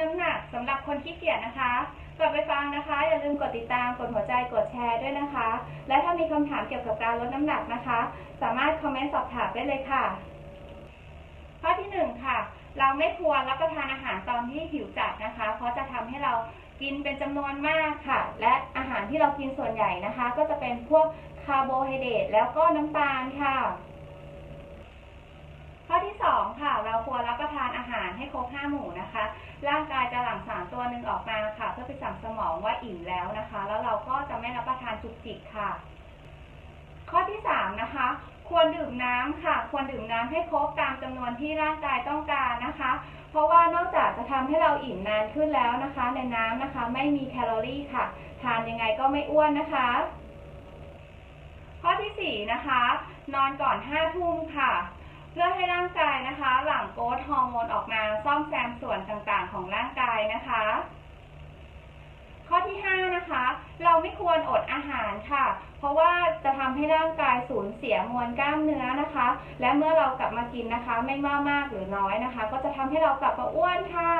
น้ำหนักสำหรับคนขี้เกียจนะคะก่อนไปฟังนะคะ อย่าลืมกดติดตามกดหัวใจกดแชร์ด้วยนะคะ และถ้ามีคำถามเกี่ยวกับการลดน้ำหนักนะคะ สามารถคอมเมนต์สอบถามได้เลยค่ะ ข้อที่หนึ่งค่ะ เราไม่ควรรับประทานอาหารตอนที่หิวจัดนะคะ เพราะจะทำให้เรากินเป็นจำนวนมากค่ะ และอาหารที่เรากินส่วนใหญ่นะคะ ก็จะเป็นพวกคาร์โบไฮเดรตแล้วก็น้ำตาลค่ะ ข้อที่สองค่ะ เราควรรับประทานอาหารให้ครบห้าหมู่ นะคะ ร่างกายจะหลั่งสารตัวหนึ่งออกมาค่ะ เพื่อไปสั่งสมองว่าอิ่มแล้วนะคะ แล้วเราก็จะไม่รับประทานจุกจิกค่ะ ข้อที่สามนะคะ ควรดื่มน้ำค่ะ ควรดื่มน้ำให้ครบตามจำนวนที่ร่างกายต้องการนะคะ เพราะว่านอกจากจะทำให้เราอิ่มนานขึ้นแล้วนะคะ ในน้ำนะคะ ไม่มีแคลอรี่ค่ะ ทานยังไงก็ไม่อ้วนนะคะ ข้อที่สี่นะคะ นอนก่อนห้าทุ่มค่ะ งโกรทฮอร์โมนออกมาซ่อมแซมส่วนต่างๆ ของร่างกายนะคะ ข้อที่5นะคะ เราไม่ควรอดอาหารค่ะ เพราะว่าจะทำให้ร่างกายสูญเสียมวลกล้ามเนื้อนะคะ และเมื่อเรากลับมากินนะคะ ไม่ว่ามากหรือน้อยนะคะ ก็จะทำให้เรากลับมาอ้วนค่ะ